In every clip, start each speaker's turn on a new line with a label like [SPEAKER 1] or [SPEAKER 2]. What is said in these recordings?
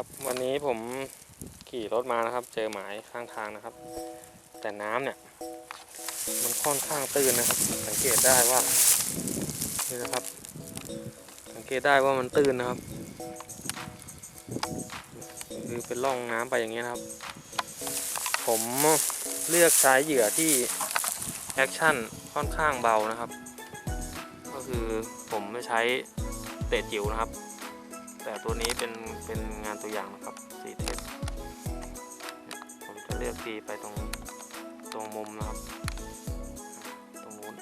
[SPEAKER 1] ครับวันนี้ผมขี่รถมานะครับ เจอหมายข้างทางนะครับ แต่น้ำเนี่ยมันค่อนข้างตื้นนะครับ สังเกตได้ว่านี่นะครับ สังเกตได้ว่ามันตื้นนะครับคือเป็นร่องน้ำไปอย่างเงี้ยนครับ ผมเลือกใช้เหยื่อที่แอคชั่นค่อนข้างเบานะครับ ก็คือผมไม่ใช้เตะจิ๋วนะครับ แต่ตัวนี้เป็นเป็นงานตัวอย่างนะครับสีเทสผมจะเลือกตีไปตรงตรงมุมนะครับ ตรงนู้น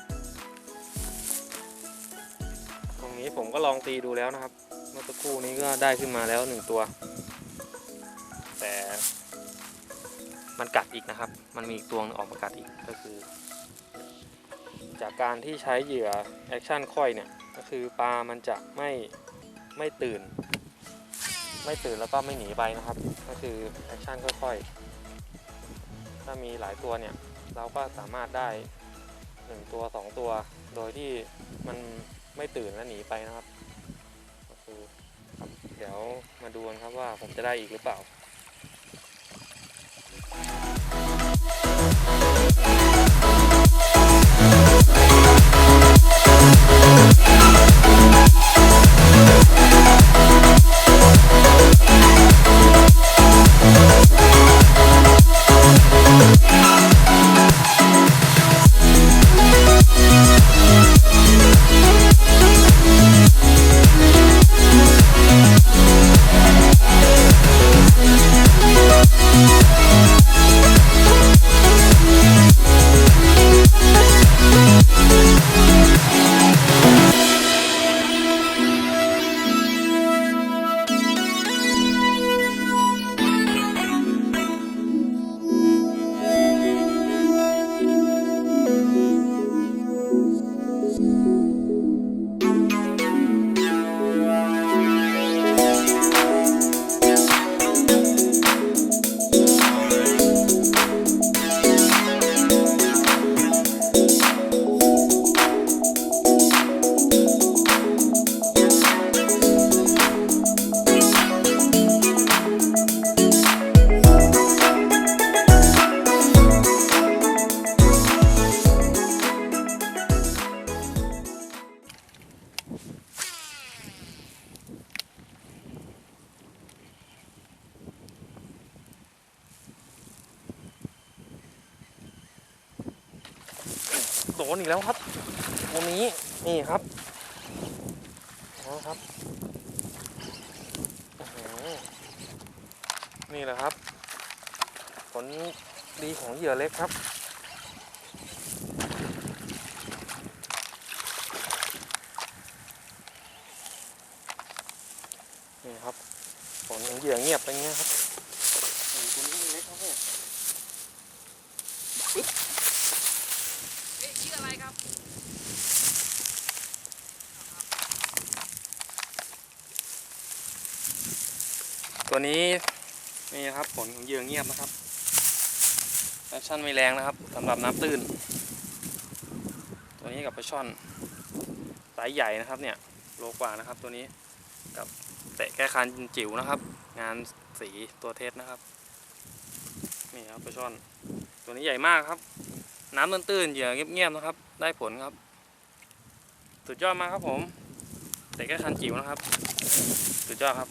[SPEAKER 1] ตรงนี้ผมก็ลองตีดูแล้วนะครับ เมื่อสักครู่นี้ก็ได้ขึ้นมาแล้วหนึ่งตัว แต่มันกัดอีกนะครับ มันมีอีกตัวออกมากัดอีกก็คือ จากการที่ใช้เหยื่อแอคชั่นค่อยเนี่ย ก็คือปลามันจะไม่ไม่ตื่น ไม่ตื่นแล้วก็ไม่หนีไปนะครับ ก็คือแอคชั่นค่อยๆ ถ้ามีหลายตัวเนี่ย เราก็สามารถได้หนึ่งตัวสองตัว โดยที่มันไม่ตื่นและหนีไปนะครับก็คือเดี๋ยวมาดูกันครับว่าผมจะได้อีกหรือเปล่า โดนอีกแล้วครับตัวนี้นี่ครับนะครับนี่แหละครับ ผลดีของเหยื่อเล็กครับนี่ครับผลของเหยื่อเงียบไปเงี้ยครับโอ้โหตัวนี้เล็กครับเนี่ย
[SPEAKER 2] เอ๊ะชื่ออะไรครับ
[SPEAKER 1] ตัวนี้นี่นะครับผลของเหยื่อเงียบนะครับแอคชั่นไม่แรงนะครับสำหรับน้ำตื้น ตัวนี้กับปลาช่อนไซส์ใหญ่นะครับเนี่ยโลกว่านะครับตัวนี้กับเตะแก้คันจิ๋วนะครับ งานสีตัวเทสนะครับนี่ครับปลาช่อน ตัวนี้ใหญ่มากครับ น้ำตื้นๆเหยื่อเงียบๆนะครับ ได้ผลครับ สุดยอดมากครับผมเตะแก้คันจิ๋วนะครับสุดยอดครับ